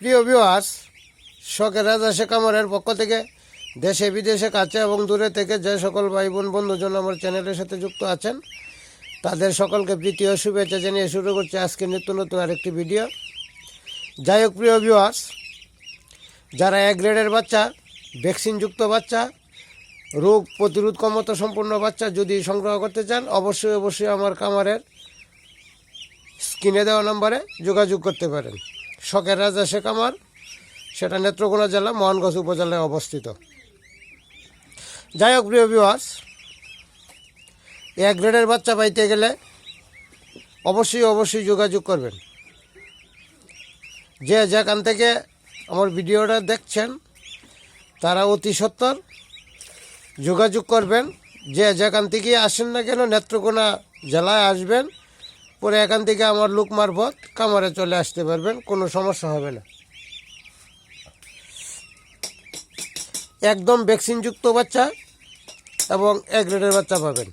প্রিয় ভিউয়ার্স শখের রাজা শেখ আমরের পক্ষ থেকে দেশে, বিদেশে, কাছে এবং দূরে থেকে যে সকল ভাই বোন বন্ধুজন আমার চ্যানেলের সাথে যুক্ত আছেন, তাদের সকলকে প্রীতি ও শুভেচ্ছা জানিয়ে শুরু করছি আজকে নিত্য নতুন আরেকটি ভিডিও যাই হোক, প্রিয় ভিউয়ার্স যারা এক গ্রেডের বাচ্চা ভ্যাকসিনযুক্ত বাচ্চা, রোগ প্রতিরোধ ক্ষমতা সম্পূর্ণ বাচ্চা যদি সংগ্রহ করতে চান, অবশ্যই অবশ্যই আমার খামারের স্ক্রিনে দেওয়া নম্বরে যোগাযোগ করতে পারেন। শখের রাজা শেখ আমার। সেটা নেত্রকোনা জেলা, মোহনগঞ্জ উপজেলায় অবস্থিত। যাই হোক, প্রিয় বিওয়াস এক গ্রেডের বাচ্চা পাইতে গেলে অবশ্যই অবশ্যই যোগাযোগ করবেন। যে যেখান থেকে আমার ভিডিওটা দেখছেন, তারা অতি সত্তর যোগাযোগ করবেন। যে যেখান থেকে আসেন না কেন, নেত্রকোনা জেলায় আসবেন। পরে এখান থেকে আমার লুক মারফত কামারে চলে আসতে পারবেন, কোনো সমস্যা হবে না। একদম ভ্যাকসিনযুক্ত বাচ্চা এবং এক গ্রেডের বাচ্চা পাবেন।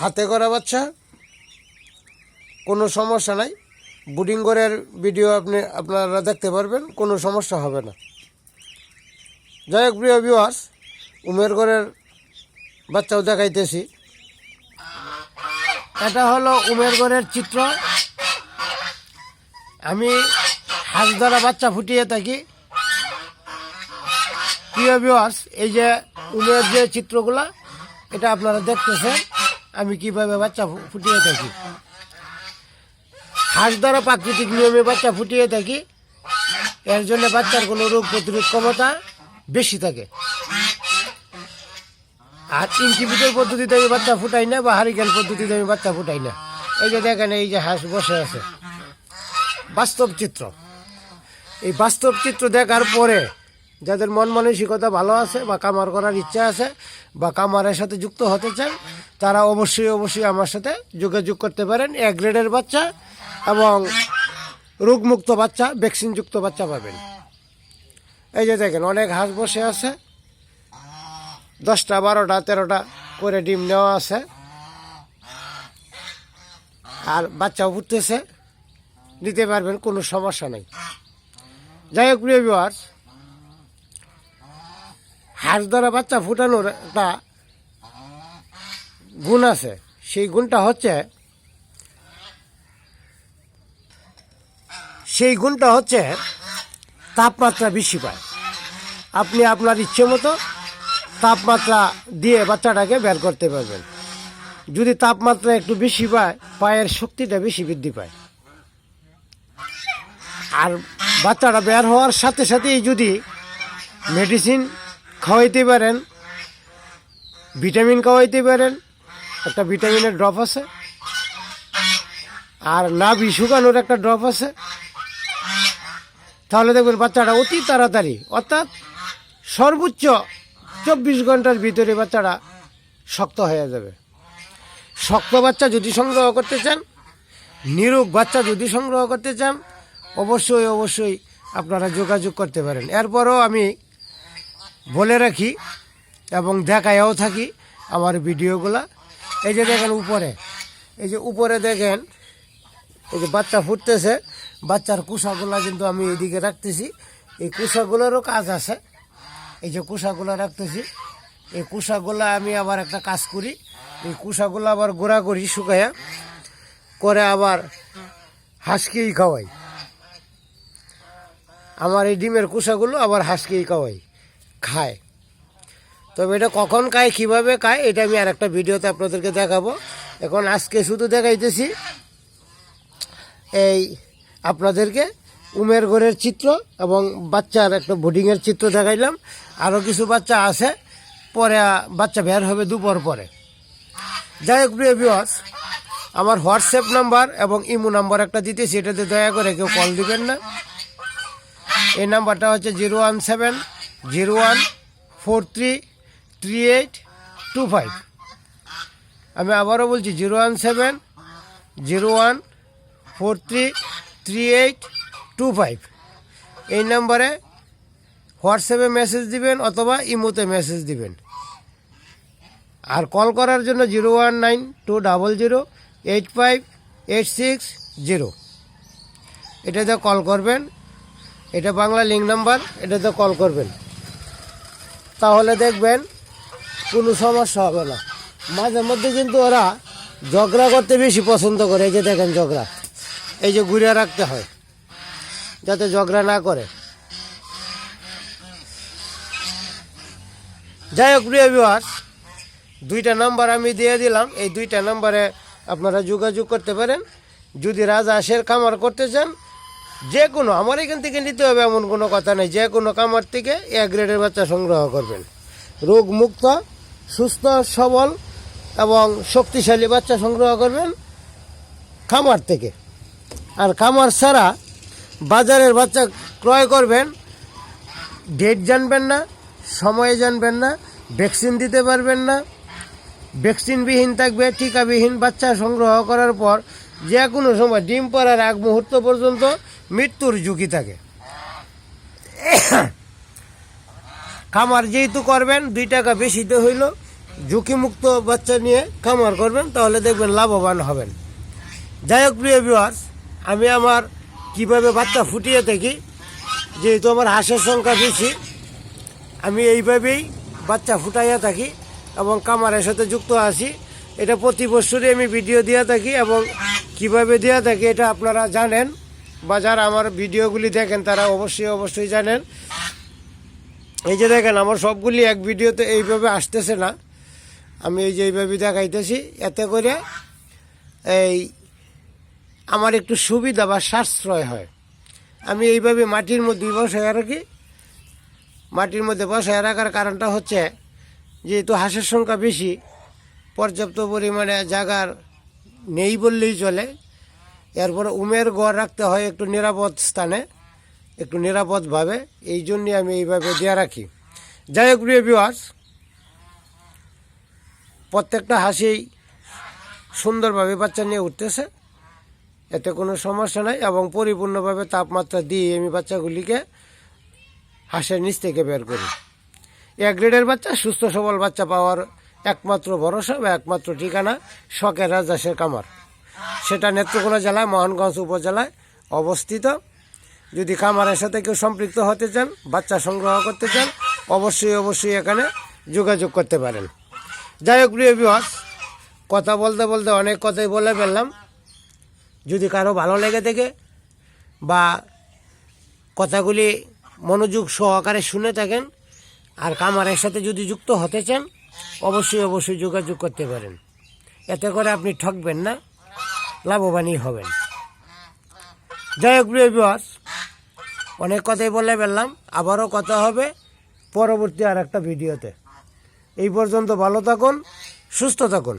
হাতে করা বাচ্চা, কোনো সমস্যা নাই। বুডিং ঘরের ভিডিও আপনি, আপনারা দেখতে পারবেন, কোনো সমস্যা হবে না। যাই হোক, প্রিয় উমের ঘরের বাচ্চাও দেখাইতেছি। এটা হলো উমের ঘরের চিত্র। আমি হাঁস দ্বারা বাচ্চা ফুটিয়ে থাকি। প্রিয় ভিউয়ার্স এই যে উমের যে চিত্রগুলা, এটা আপনারা দেখতেছেন, আমি কীভাবে বাচ্চা ফুটিয়ে থাকি। হাঁস দ্বারা প্রাকৃতিক নিয়মে বাচ্চা ফুটিয়ে থাকি। এর জন্য বাচ্চার কোনো রোগ প্রতিরোধ ক্ষমতা বেশি থাকে। আর ইনকিউবেটর পদ্ধতিতে আমি বাচ্চা ফুটাই না, বা হারিকেন পদ্ধতিতে আমি বাচ্চা ফুটাই না। এই যে দেখেন, এই যে হাঁস বসে আছে। বাস্তব চিত্র। এই বাস্তব চিত্র দেখার পরে যাদের মন মানসিকতা ভালো আছে, বা কামার করার ইচ্ছা আছে, বা কামারের সাথে যুক্ত হতে চান, তারা অবশ্যই অবশ্যই আমার সাথে যোগাযোগ করতে পারেন। এক গ্রেডের বাচ্চা এবং রোগমুক্ত বাচ্চা, ভ্যাকসিনযুক্ত বাচ্চা পাবেন। এই যে দেখেন, অনেক হাঁস বসে আছে। দশটা, বারোটা, তেরোটা করে ডিম নেওয়া আছে। আর বাচ্চাও ফুটতেছে নিতে পারবেন, কোনো সমস্যা নেই। যাই হোক, প্রিয় ভিউয়ার্স হাঁস দ্বারা বাচ্চা ফুটানোর একটা গুণ আছে। সেই গুণটা হচ্ছে, সেই গুণটা হচ্ছে তাপমাত্রা বেশি পায়। আপনি আপনার ইচ্ছে মতো তাপমাত্রা দিয়ে বাচ্চাটাকে বের করতে পারবেন। যদি তাপমাত্রা একটু বেশি পায়, পায়ের শক্তিটা বেশি বৃদ্ধি পায়। আর বাচ্চাটা বের হওয়ার সাথে সাথেই যদি মেডিসিন খাওয়াইতে পারেন, ভিটামিন খাওয়াইতে পারেন, একটা ভিটামিনের ড্রপ আছে, আর নাভি শুকানোর একটা ড্রপ আছে, তাহলে দেখবেন বাচ্চাটা অতি তাড়াতাড়ি, অর্থাৎ সর্বোচ্চ চব্বিশ ঘণ্টার ভিতরে বাচ্চারা শক্ত হয়ে যাবে। শক্ত বাচ্চা যদি সংগ্রহ করতে চান, নিরোগ বাচ্চা যদি সংগ্রহ করতে চান, অবশ্যই অবশ্যই আপনারা যোগাযোগ করতে পারেন। এরপরও আমি বলে রাখি এবং দেখায়ও থাকি আমার ভিডিওগুলা। এই যে দেখেন উপরে, এই যে উপরে দেখেন, এই যে বাচ্চা ফুটতেছে, বাচ্চার কুসাগুলা কিন্তু আমি এদিকে রাখতেছি। এই কুসাগুলোরও কাজ আছে। এই যে কুসাগুলো রাখতেছি। এই কুসাগুলা আমি আবার একটা কাজ করি। এই কুসাগুলো আবার গোড়া করি শুকাইয়া করে আবার হাঁসকেই খাওয়াই। আমার এই ডিমের কুসাগুলো আবার হাঁসকেই খাওয়াই। খায়। তবে এটা কখন খায়, কীভাবে খায়, এটা আমি আর একটা ভিডিওতে আপনাদেরকে দেখাবো। এখন আজকে শুধু দেখাইতেছি। এই আপনাদেরকে উমের ঘরের চিত্র এবং বাচ্চার একটা বোর্ডিংয়ের চিত্র দেখাইলাম। আরও কিছু বাচ্চা আছে, পরে বাচ্চা বের হবে দুপুর পরে। যাই হোক, প্রিয় ভিউয়ার্স আমার হোয়াটসঅ্যাপ নাম্বার এবং ইমো নাম্বার একটা দিতেছি, এটাতে দয়া করে কেউ কল দিবেন না। এই নাম্বারটা হচ্ছে zero one seven, zero one four three three eight, two five. আমি আবারও বলছি, zero one seven, zero one four three three eight two five এই নাম্বারে হোয়াটসঅ্যাপে মেসেজ দিবেন অথবা ইমোতে মেসেজ দিবেন। আর কল করার জন্য zero one nine two double zero eight five eight six zero এটাতে কল করবেন। এটা বাংলা লিঙ্ক নাম্বার এটাতে কল করবেন। তাহলে দেখবেন কোনো সমস্যা হবে না। মাঝে মধ্যে কিন্তু ওরা ঝগড়া করতে বেশি পছন্দ করে, এই যে দেখেন ঝগড়া। এই যে ঘুরে রাখতে হয়। যাতে ঝগড়া না করে। যাই হোক প্রিয় viewers, দুইটা নাম্বার আমি দিয়ে দিলাম। এই দুইটা নাম্বারে আপনারা যোগাযোগ করতে পারেন। যদি রাজা আশের কামার করতে চান যে কোনো আমার এখান থেকে নিতে হবে এমন কোনো কথা নেই। যে কোনো খামার থেকে এ গ্রেডের বাচ্চা সংগ্রহ করবেন। রোগ মুক্ত সুস্থ সবল এবং শক্তিশালী বাচ্চা সংগ্রহ করবেন খামার থেকে। আর খামার ছাড়া বাজারের বাচ্চা ক্রয় করবেন ডেট জানবেন না, সময়ে জানবেন না ভ্যাকসিন দিতে পারবেন না ভ্যাকসিনবিহীন থাকবে টিকাবিহীন বাচ্চা সংগ্রহ করার পর যে কোনো সময় ডিম পাড়ার আগ মুহূর্ত পর্যন্ত মৃত্যুর ঝুঁকি থাকে। খামার যেহেতু করবেন, দুই টাকা বেশিতে হইল, ঝুঁকিমুক্ত বাচ্চা নিয়ে খামার করবেন, তাহলে দেখবেন লাভবান হবেন। যাই হোক, প্রিয় ভিউয়ার্স আমি আমার কীভাবে বাচ্চা ফুটিয়ে থাকি যেহেতু আমার হাঁসের সংখ্যা বেশি, আমি এইভাবেই বাচ্চা ফুটাইয়া থাকি এবং কামারের সাথে যুক্ত আছি। এটা প্রতি বছরই আমি ভিডিও দিয়ে থাকি এবং কীভাবে দেওয়া থাকি এটা আপনারা জানেন বা যারা আমার ভিডিওগুলি দেখেন তারা অবশ্যই অবশ্যই জানেন। এই যে দেখেন, আমার সবগুলি এক ভিডিওতে এইভাবে আসতেছে না। আমি এই যে এইভাবে দেখাইতেছি, এতে করে এই আমার একটু সুবিধা বা সাশ্রয় হয়। আমি এইভাবে মাটির মধ্যে বসায় রাখি। মাটির মধ্যে বসায় রাখার কারণটা হচ্ছে যেহেতু হাঁসের সংখ্যা বেশি, পর্যাপ্ত পরিমাণে জায়গার নেই বললেই চলে। এরপরে উমের গড় রাখতে হয় একটু নিরাপদ স্থানে, একটু নিরাপদভাবে। এই জন্যে আমি এইভাবে দেওয়া রাখি। যাই হোক, প্রিয় বিওয়ার্স প্রত্যেকটা হাসি সুন্দরভাবে বাচ্চা নিয়ে উঠতেছে। এতে কোনো সমস্যা নাই এবং পরিপূর্ণভাবে তাপমাত্রা দিয়ে আমি বাচ্চাগুলিকে হাঁসের নিচ থেকে বের করি। এক গ্রেডের বাচ্চা সুস্থ সবল বাচ্চা পাওয়ার একমাত্র ভরসা বা একমাত্র ঠিকানা শখের রাজাসের কামার সেটা নেত্রকোনা জেলায় মোহনগঞ্জ উপজেলায় অবস্থিত। যদি খামারের সাথে কেউ সম্পৃক্ত হতে চান, বাচ্চা সংগ্রহ করতে চান, অবশ্যই অবশ্যই এখানে যোগাযোগ করতে পারেন। যাই হোক, প্রিয় বিহাস কথা বলতে বলতে অনেক কথাই বলে ফেললাম। যদি কারও ভালো লেগে থাকে বা কথাগুলি মনোযোগ সহকারে শুনে থাকেন আর কামারের সাথে যদি যুক্ত হতে চান, অবশ্যই অবশ্যই যোগাযোগ করতে পারেন। এতে করে আপনি ঠকবেন না, লাভবানই হবেন। যাই হোক, প্রিয় বিহাস অনেক কথাই বলে ফেললাম, আবারও কথা হবে পরবর্তী আর একটা ভিডিওতে। এই পর্যন্ত ভালো থাকুন, সুস্থ থাকুন।